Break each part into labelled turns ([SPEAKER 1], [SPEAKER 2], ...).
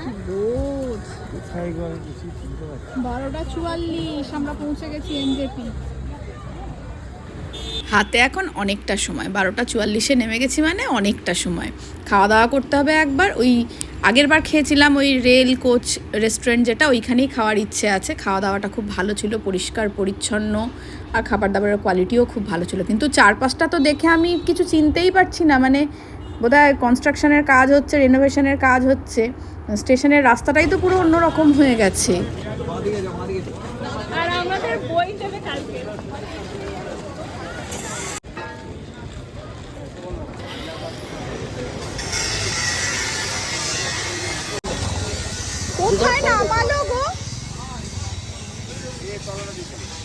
[SPEAKER 1] কি রোদ
[SPEAKER 2] কোথায় গেল কিছু চিনতে পারছি
[SPEAKER 1] বারোটা চুয়াল্লিশ আমরা পৌঁছে গেছি এনজেপি।
[SPEAKER 3] হাতে এখন অনেকটা সময় বারোটা চুয়াল্লিশে নেমে গেছি মানে অনেকটা সময়। খাওয়া দাওয়া করতে হবে একবার ওই আগের বার খেয়েছিলাম ওই রেল কোচ রেস্টুরেন্ট যেটা ওইখানেই খাওয়ার ইচ্ছে আছে। খাওয়া দাওয়াটা খুব ভালো ছিল পরিষ্কার পরিচ্ছন্ন আর খাবার দাবারের কোয়ালিটিও খুব ভালো ছিল। কিন্তু চারপাশটা তো দেখে আমি কিছু চিনতেই পারছি না মানে বোধহয় কনস্ট্রাকশনের কাজ হচ্ছে রেনোভেশনের কাজ হচ্ছে। স্টেশনের রাস্তাটাই তো পুরো অন্যরকম হয়ে গেছে।
[SPEAKER 1] কোথায় নামালো গো?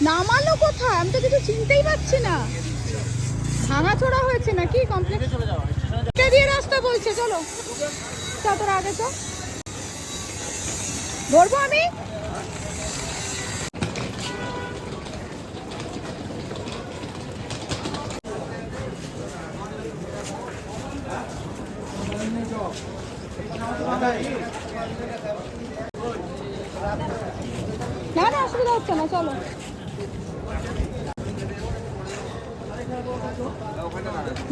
[SPEAKER 1] নামালো কোথায়? আমি তো কিছু চিনতেই পারছি না। ভাঙাচোরা হয়েছে নাকি? কমপ্লেক্স দিয়ে রাস্তা বলছে? চলো। কত আগে তো ধরবো আমি না না অসুবিধা হচ্ছে না চলো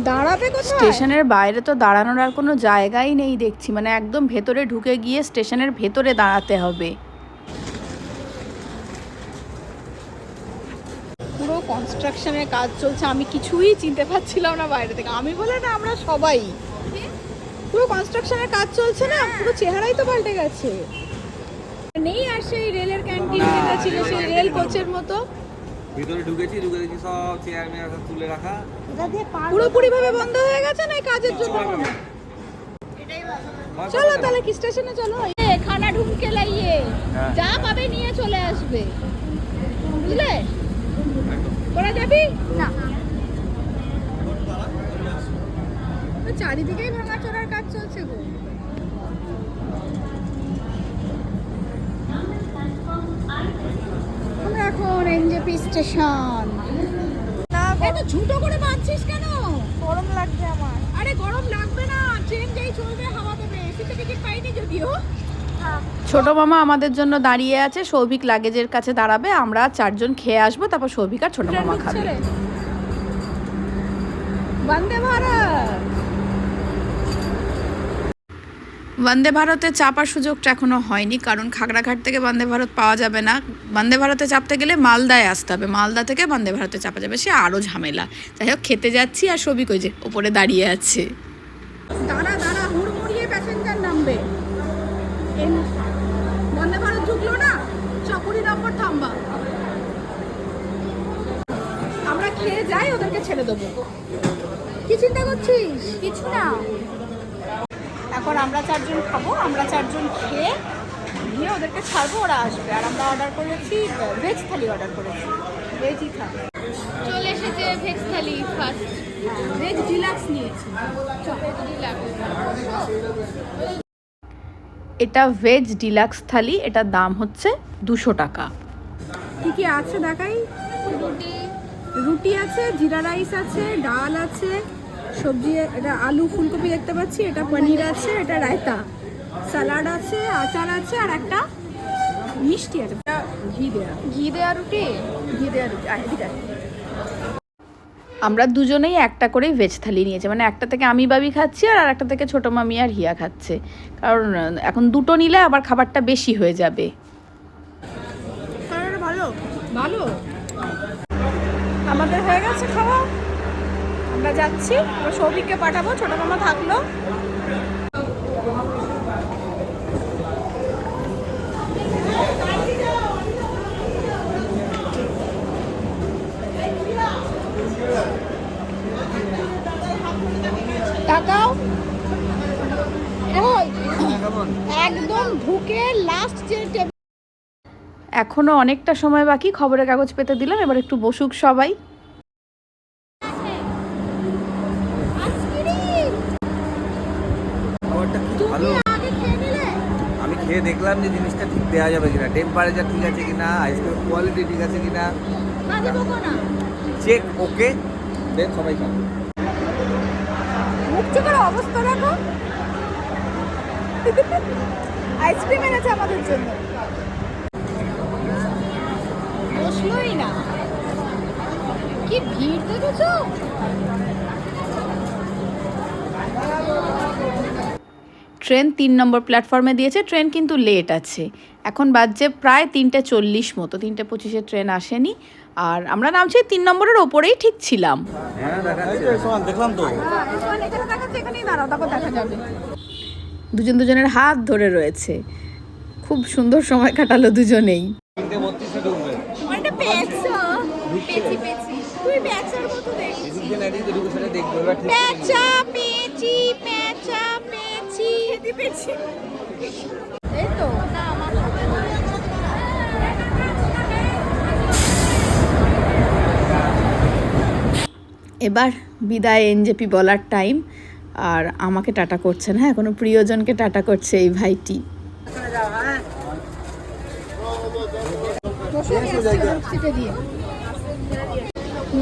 [SPEAKER 1] দাঁড়াবে
[SPEAKER 3] স্টেশনের বাইরে তো দাঁড়ানোর আর কোনো জায়গাই নেই দেখছি। মানে একদম ভেতরে ঢুকে গিয়ে স্টেশনের ভেতরে দাঁড়াতে হবে।
[SPEAKER 1] পুরো কনস্ট্রাকশনের কাজ চলছে। আমি কিছুই চিনতে পারছিলাম না বাইরে থেকে। আমি বলে না আমরা সবাই। পুরো কনস্ট্রাকশনের কাজ চলছে না? পুরো চেহারাই তো পাল্টে গেছে। নেই আর সেই রেলের ক্যান্টিন যেটা ছিল সেই রেল কোচের মতো।
[SPEAKER 2] ভিতরে ঢুকেছি ঢুকে দেখি সব চেয়ার মেয়ার সব তুলে রাখা।
[SPEAKER 1] পুরোপুরি ভাবে বন্ধ হয়ে গেছে না কাজের জন্য? চলো তাহলে কি স্টেশনে চলো? খানা ঢুমকে লাইয়ে
[SPEAKER 2] হ্যাঁ।
[SPEAKER 1] যা পাবে নিয়ে চলে আসবে। বুঝলে? করা যাবি? না। চারিদিকেই ভাঙা চোরার কাজ চলছে গো আমরা এনজেপি স্টেশন এত ঝুটো করে বাঁধছিস কেন? গরম লাগছে আমার। আরে গরম লাগবে না ট্রেন যেই চলবে হাওয়া দেবে। এসিতে টিকিট পাইনি যদিও।
[SPEAKER 3] ছোট মামা আমাদের জন্য দাঁড়িয়ে আছে সৌভিক লাগেজের কাছে দাঁড়াবে আমরা চারজন খেয়ে আসব তারপর সৌভিক আর ছোট মামা খাবে।
[SPEAKER 1] বন্দে ভারত।
[SPEAKER 3] বন্দে ভারতে চাপার সুযোগটা এখনও হয়নি কারণ খাগড়াঘাট থেকে বন্দে ভারত পাওয়া যাবে না। বন্দে ভারতে চাপতে গেলে মালদায় আসতে হবে। মালদা থেকে বন্দে ভারতে চাপা যাবে সে আরও ঝামেলা। যাই হোক খেতে যাচ্ছি আর সৌভিক ওই যে ওপরে দাঁড়িয়ে আছে।
[SPEAKER 1] দাঁড়া দাঁড়া হুড়মুড়িয়ে প্যাসেঞ্জার নামবে। বন্দে ভারত ঢুকলো না? চকুরি নম্বর থাম্বা। আমরা খেয়ে যাই ওদেরকে ছেড়ে দেবো। কি চিন্তা করছিস? কিছু না। এখন আমরা চারজন খাব আমরা চারজন খেয়ে গিয়ে ওদেরকে ছাড়বো ওরা আসবে। আর আমরা অর্ডার করেছি ভেজ থালি অর্ডার করেছি। ভেজই থালি
[SPEAKER 4] চলে এসেছে veg thali first
[SPEAKER 1] veg deluxe নিয়েছি।
[SPEAKER 4] ভেজ ডিলাক্স
[SPEAKER 3] এটা ভেজ ডিলাক্স থালি এটার দাম হচ্ছে দুশো টাকা।
[SPEAKER 1] কি কি আছে দেখাই?
[SPEAKER 4] রুটি।
[SPEAKER 1] রুটি আছে জিরা রাইস আছে ডাল আছে সবজি এটা আলু ফুলকপি দেখতে পাচ্ছি এটা পনির আছে এটা রায়তা। স্যালাড আছে আচার আছে আর একটা মিষ্টি আছে ঘি দেয়া।
[SPEAKER 4] ঘি দেয়া রুটি?
[SPEAKER 1] ঘি দেয়া রুটি এদিকে
[SPEAKER 3] আমরা দুজনেই একটা করেই ভেজ থালি নিয়েছি মানে একটা থেকে আমি বাবি খাচ্ছি আর একটা থেকে ছোটো মামি আর হিয়া খাচ্ছে। কারণ এখন দুটো নিলে আবার খাবারটা বেশি হয়ে যাবে।
[SPEAKER 1] ভালো? ভালো। আমাদের হয়ে গেছে খাওয়া? আমরা যাচ্ছি সৌভিককে পাঠাবো, ছোট মামা থাকল। যে
[SPEAKER 3] এখনও অনেকটা সময় বাকি, খবরের কাগজ পেতে দিলাম, এবার একটু বসুক সবাই।
[SPEAKER 1] খেয়ে
[SPEAKER 2] দেখলাম যে জিনিসটা ঠিক দেওয়া যাবে কিনা। টেম্পারেচার ঠিক আছে কিনা আইসক্রিম কোয়ালিটি ঠিক আছে কিনা। চেক ওকে দেন সবাই খাবে।
[SPEAKER 1] মুখ চোখের অবস্থা দেখো। আইসক্রিম এনেছে আমাদের জন্য। বসলোই না।
[SPEAKER 4] কি ভিড় দেখেছ?
[SPEAKER 3] ট্রেন তিন নম্বর প্ল্যাটফর্মে দিয়েছে ট্রেন কিন্তু লেট আছে। এখন বাজছে প্রায় তিনটে চল্লিশ মতো তিনটে পঁচিশে ট্রেন আসেনি। আর আমরা নামছি তিন নম্বরের ওপরেই ঠিক ছিলাম।
[SPEAKER 5] দেখলাম তো
[SPEAKER 1] এখানে এখানে দেখাচ্ছে এখানেই দাঁড়াও তারপর দেখা যাবে
[SPEAKER 3] দুজন দুজনের হাত ধরে রয়েছে খুব সুন্দর সময় কাটালো দুজনেই
[SPEAKER 2] তিনটে বত্রিশে
[SPEAKER 1] অনেকটা পেয়েছ
[SPEAKER 2] না এবার
[SPEAKER 1] এই তো।
[SPEAKER 3] বিদায় এনজেপি বলার টাইম আর আমাকে টাটা করছেন হ্যাঁ কোনো প্রিয়জনকে টাটা করছে এই ভাইটি।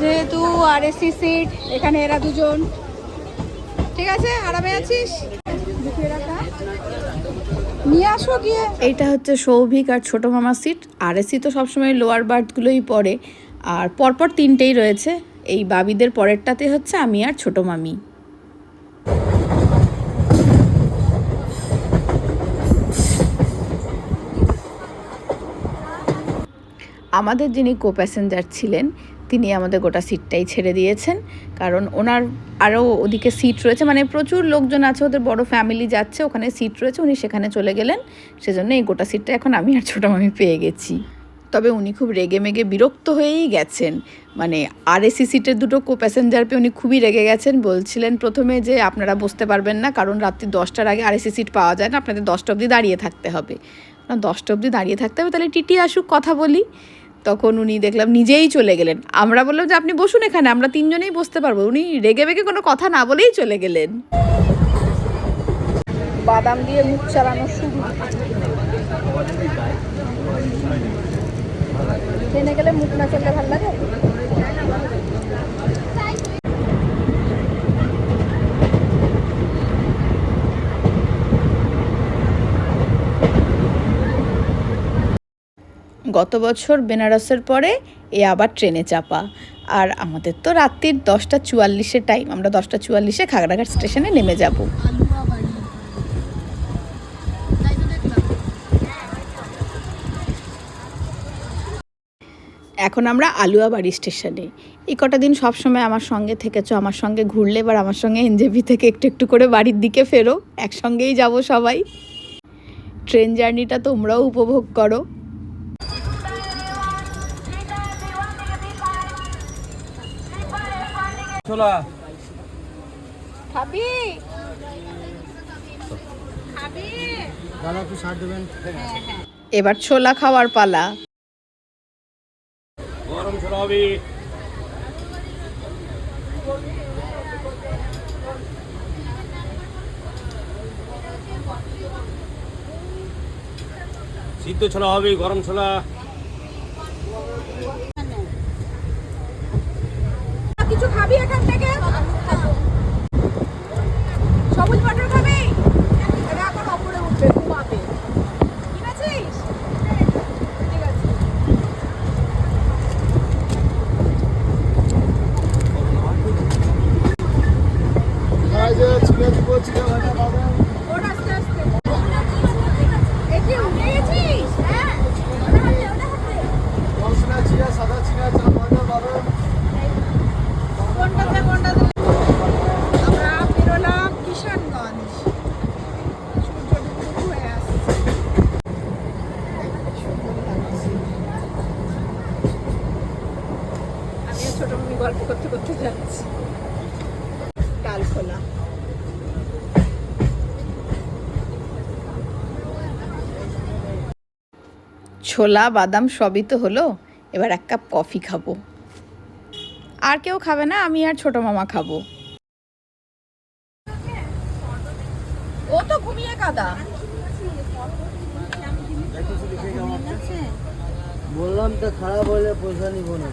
[SPEAKER 1] যেহেতু আর এসি সিট এখানে এরা দুজন। ঠিক আছে, আরামে আছিস? নিয়ে আসো
[SPEAKER 3] এইটা হচ্ছে সৌভিক আর ছোটো মামা সিট। আর এসি তো সবসময় লোয়ার বার্থগুলোই পড়ে আর পরপর তিনটেই রয়েছে। এই বাবিদের পরেরটাতে হচ্ছে আমি আর ছোটো মামি। আমাদের যিনি কো প্যাসেঞ্জার ছিলেন তিনি আমাদের গোটা সিটটাই ছেড়ে দিয়েছেন। কারণ ওনার আরও ওদিকে সিট রয়েছে মানে প্রচুর লোকজন আছে, ওদের বড় ফ্যামিলি যাচ্ছে, ওখানে সিট রয়েছে, উনি সেখানে চলে গেলেন। সেজন্য এই গোটা সিটটা এখন আমি আর ছোটো মামি পেয়ে গেছি। তবে উনি খুব রেগে মেগে বিরক্ত হয়েই গেছেন। মানে আর এসি সিটের দুটো কো প্যাসেঞ্জার পেয়ে উনি খুবই রেগে গেছেন, বলছিলেন প্রথমে যে আপনারা বসতে পারবেন না, কারণ রাত্রি দশটার আগে আর এসি সিট পাওয়া যায় না, আপনাদের দশটা অবধি দাঁড়িয়ে থাকতে হবে। দশটা অবধি দাঁড়িয়ে থাকতে হবে, তাহলে টিটি আসুক, কথা বলি। তখন উনি দেখলাম নিজেই চলে গেলেন। আমরা বললাম যে, আপনি বসুন এখানে, আমরা তিনজনেই বসতে পারব। উনি রেগে বেগে কোনো কথা না বলেই চলে গেলেন।
[SPEAKER 1] বাদাম দিয়ে মুখ চালানো শুরু ট্রেনে গেলে মুখ না চললে ভালো লাগে?
[SPEAKER 3] গত বছর বেনারসের পরে এ আবার ট্রেনে চাপা। আর আমাদের তো রাত্রির দশটা চুয়াল্লিশের টাইম আমরা দশটা চুয়াল্লিশে খাগড়াঘাট স্টেশনে নেমে যাব। এখন আমরা আলুয়াবাড়ি স্টেশনে। এই কটা দিন সবসময় আমার সঙ্গে থেকেছো, আমার সঙ্গে ঘুরলে এবার আমার সঙ্গে এনজেপি থেকে একটু একটু করে বাড়ির দিকে ফেরো, একসঙ্গেই যাব সবাই। ট্রেন জার্নিটা তোমরাও উপভোগ করো।
[SPEAKER 2] ছোলা
[SPEAKER 1] খাবি খাবি
[SPEAKER 5] দাদা একটু সার দেবেন।
[SPEAKER 3] এবার ছোলা খাওয়ার পালা।
[SPEAKER 5] গরম ছোলা হবে। সিদ্ধ ছোলা হবে গরম ছোলা।
[SPEAKER 1] কিছু খাবি এখান থেকে সবুজ মটর খাবি এটা এখন অপরে উঠবে ঘুমাবে ঠিক আছিস ঠিক আছে ওর আস্তে আস্তে এ কি উঠে গেছিস হ্যাঁ ওটা হাতে ওটা হাতে কোনটাতে কোনটাতে আমরা বেরোলাম কিষানগঞ্জ সূর্য ডুবডুব হয়ে আসছে আমিও ছোট মনি গল্প করতে করতে যাচ্ছি ডাল খোলা
[SPEAKER 3] ছোলা বাদাম সবই তো হলো। এবার এক কাপ কফি খাব। আর কেউ খাবে না আমি আর ছোট মামা খাব।
[SPEAKER 1] ও তো ঘুমিয়ে কাদা।
[SPEAKER 5] বললাম তো খারাপ হলে পয়সা নিব না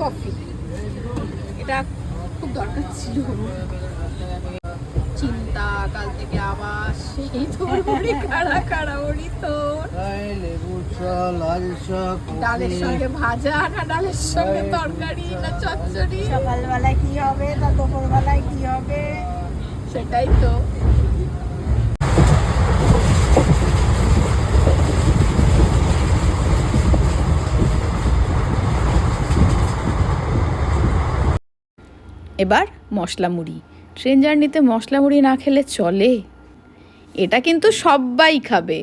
[SPEAKER 1] কফি। এটা খুব দরকার ছিল। সকাল থেকে আবার সেই তোর মুড়ি কাড়া কাড়া মুড়ি তোর।
[SPEAKER 5] লেবুর চা লাল চা
[SPEAKER 1] ডালের সঙ্গে ভাজা না ডালের সঙ্গে তরকারি না চচ্চড়ি?
[SPEAKER 4] সকালবেলায় কি হবে তা দুপুরবেলায় কি হবে?
[SPEAKER 1] সেটাই তো।
[SPEAKER 3] এবার মশলা মুড়ি। ট্রেন জার্নিতে মশলা মুড়ি না খেলে চলে। এটা কিন্তু সবাই খাবে।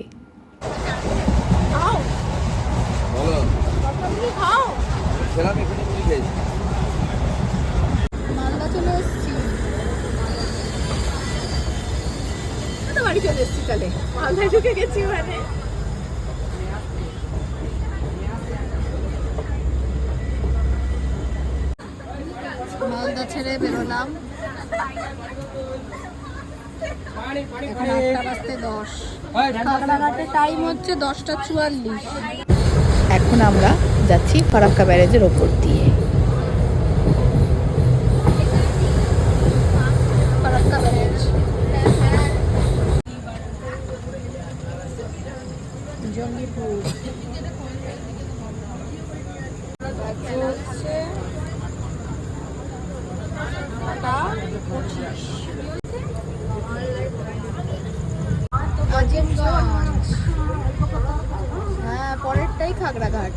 [SPEAKER 1] বাড়ি চলে এসেছি তাহলে। মালদায় ঢুকে গেছি মানে মালদা ছেড়ে বেরোলাম। এখন আটটা বাজতে দশ। কাকড়াঘাটে টাইম হচ্ছে দশটা চুয়াল্লিশ।
[SPEAKER 3] এখন আমরা যাচ্ছি ফারাক্কা ব্যারেজের ওপর দিয়ে।
[SPEAKER 1] ফারাক্কা ব্যারেজ। জঙ্গিপুর। হচ্ছে নটা পঁচিশ। আজিমগঞ্জ হ্যাঁ পরেরটাই খাগড়াঘাট।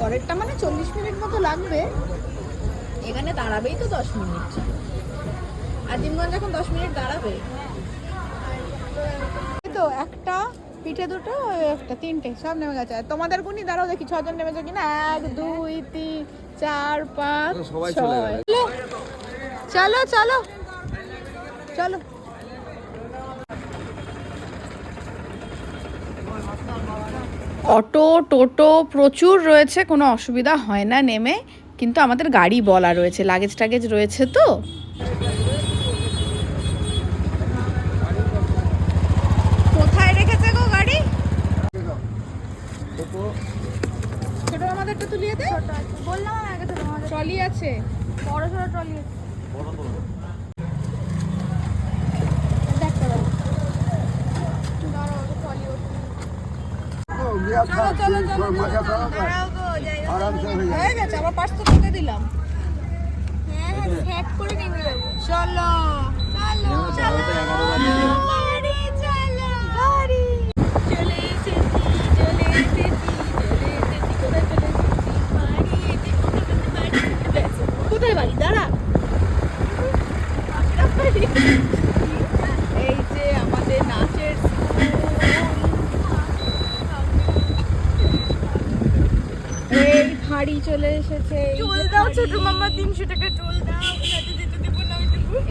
[SPEAKER 1] পরেরটা মানে চল্লিশ মিনিট মতো লাগবে। এখানে দাঁড়াবেই তো দশ মিনিট। আজিমগঞ্জ এখন দশ মিনিট দাঁড়াবে। তো একটা পিঠে দুটো একটা তিনটে সব নেমে গেছে। তোমাদের গুনি দাঁড়াও দেখি ছজন নেমেছে কিনা? এক দুই তিন চার পাঁচ ছয়। চলো চলো। চলো।
[SPEAKER 3] অটো টোটো প্রচুর রয়েছে কোনো অসুবিধা হয় না নেমে কিন্তু আমাদের গাড়ি বলা রয়েছে লাগেজ টাগেজ রয়েছে তো।
[SPEAKER 1] কোথায় রেখেছে গো গাড়ি? ছোট আমাদেরটা তুলিয়ে দে।
[SPEAKER 4] বললাম আগে
[SPEAKER 1] ট্রলি আছে।
[SPEAKER 4] বড় সড়ো ট্রলি
[SPEAKER 1] চলো হয়ে গেছে আমার পাঁচশো দিলাম।
[SPEAKER 4] হ্যাঁ হ্যাঁ
[SPEAKER 1] চলো।
[SPEAKER 4] চলো। চলো গাড়ি চলে এসেছি চলে এসেছি চলে এসেছি কোথায় চলে এসেছি বাড়ি এসে কোথায় বাড়ি
[SPEAKER 1] কোথায় বাড়ি দাঁড়া এই যে আমাদের নাচের এই হাড়ি চলে এসেছে।
[SPEAKER 4] চুল দাও ছোট
[SPEAKER 1] হাঁড়ি।
[SPEAKER 4] তিনশো টাকা চুল দাও। সাথে যেতে দেবো না আমি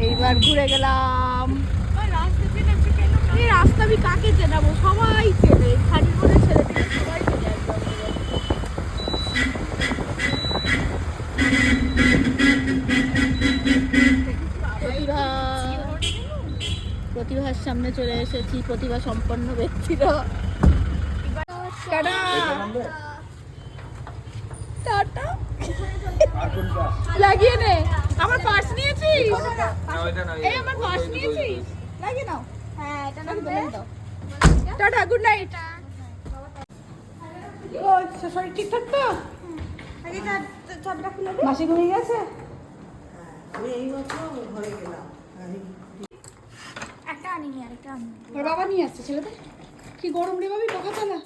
[SPEAKER 1] এইবার ঘুরে গেলাম। এই রাস্তা আমি কাকে চেনাবো? সবাই চেনে। হাড়ির মধ্যে ছেলে সবাই চেনে প্রতিভার সামনে চলে এসেছি। প্রতিভা সম্পন্ন ব্যক্তিরা। টাটা লাগিয়ে নে। আমার পার্স নিয়েছিস? এই আমার পার্স নিয়েছিস? লাগিয়ে নাও।
[SPEAKER 4] হ্যাঁ এটা
[SPEAKER 1] দাও, টাটা গুড নাইট ও আচ্ছা শরীর ঠিকঠাক তো?
[SPEAKER 4] আগে চাবিটা খুলে দে।
[SPEAKER 1] মাসি ঘুমিয়ে গেছে?
[SPEAKER 4] একটা আনিনি আরেকটা
[SPEAKER 1] ওর বাবা নিয়ে আসছে ছেলেদের কি গরম রে বাবি পাকা চালা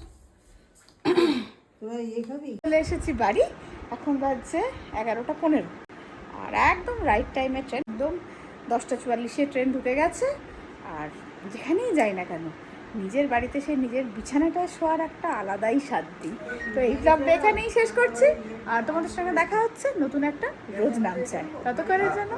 [SPEAKER 1] চলে এসেছি বাড়ি, এখন বাজছে এগারোটা পনেরো। আর একদম রাইট টাইমে ট্রেন একদম দশটা চুয়াল্লিশে ট্রেন ঢুকে গেছে। আর যেখানেই যাই না কেন, নিজের বাড়িতে সে নিজের বিছানাটা শোয়ার একটা আলাদাই শান্তি তো এই ব্লগটা এখানেই শেষ করছি, আর তোমাদের সঙ্গে দেখা হচ্ছে নতুন একটা রোজ নাম চাই তত করে যেন